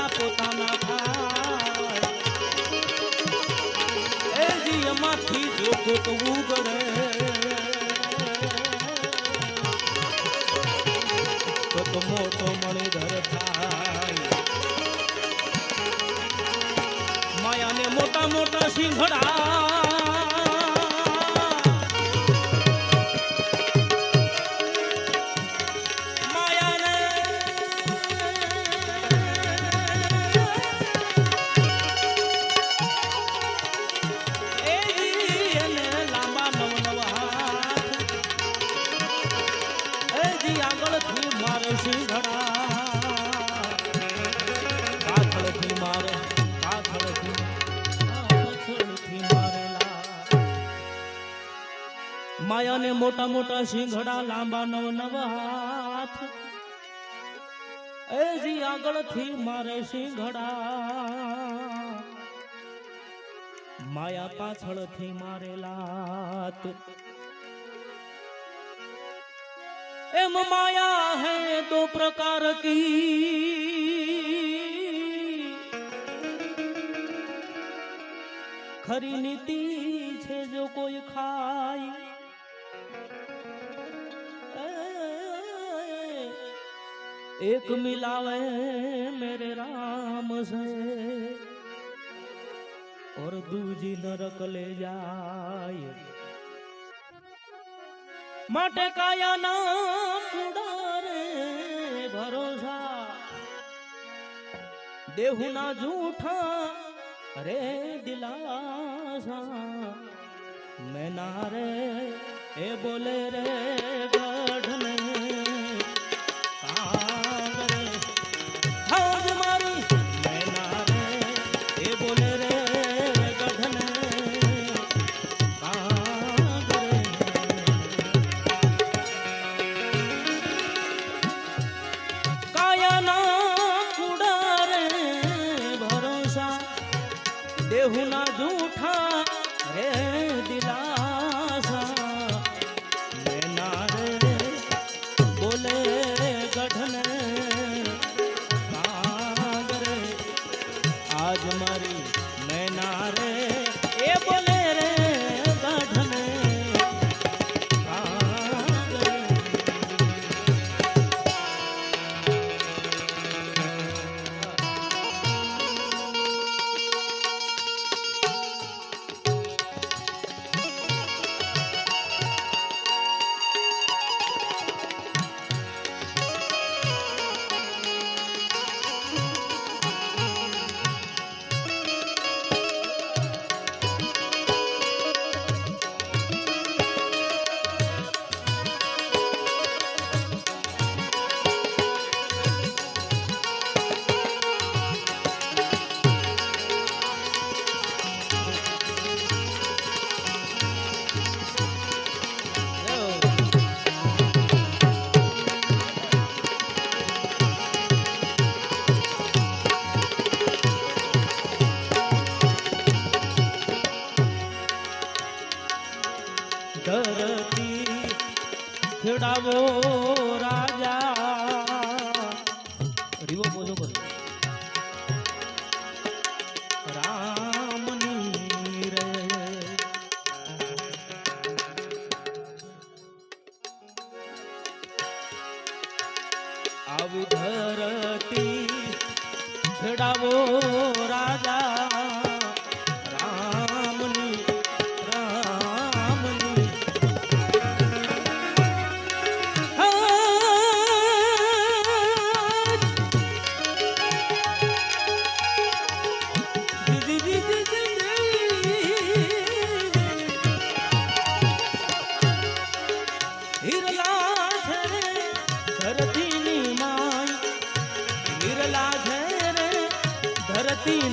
માયા પોતાના ભાઈ. એ જી એમાંથી જો ગોતવું ગરે તો મોટો મણિધર થાય. માયાને મોટા મોટા સિંહડા મોટા મોટા સિંઘડા લાંબા નવ નવ હાથ. એ જી આગળથી મારે સિંઘડા માયા પાછળથી મારેલા એમ માયા હે દો પ્રકાર કી. ખરી નીતિ છે જો કોઈ ખાય एक मिलावे मेरे राम से और दूजी नरक ले जाए मट काया नाम उड़ारे भरोसा देहुना झूठा रे दिलासा मैं ना रे ए बोले रे गढ़ ધરતી ખેડાવો રાજા. રીવો બોલો. કરો આવી ધરતી ખેડાવો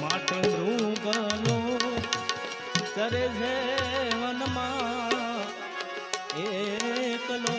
માટે મૃગલો કરે છે વનમાં એકલો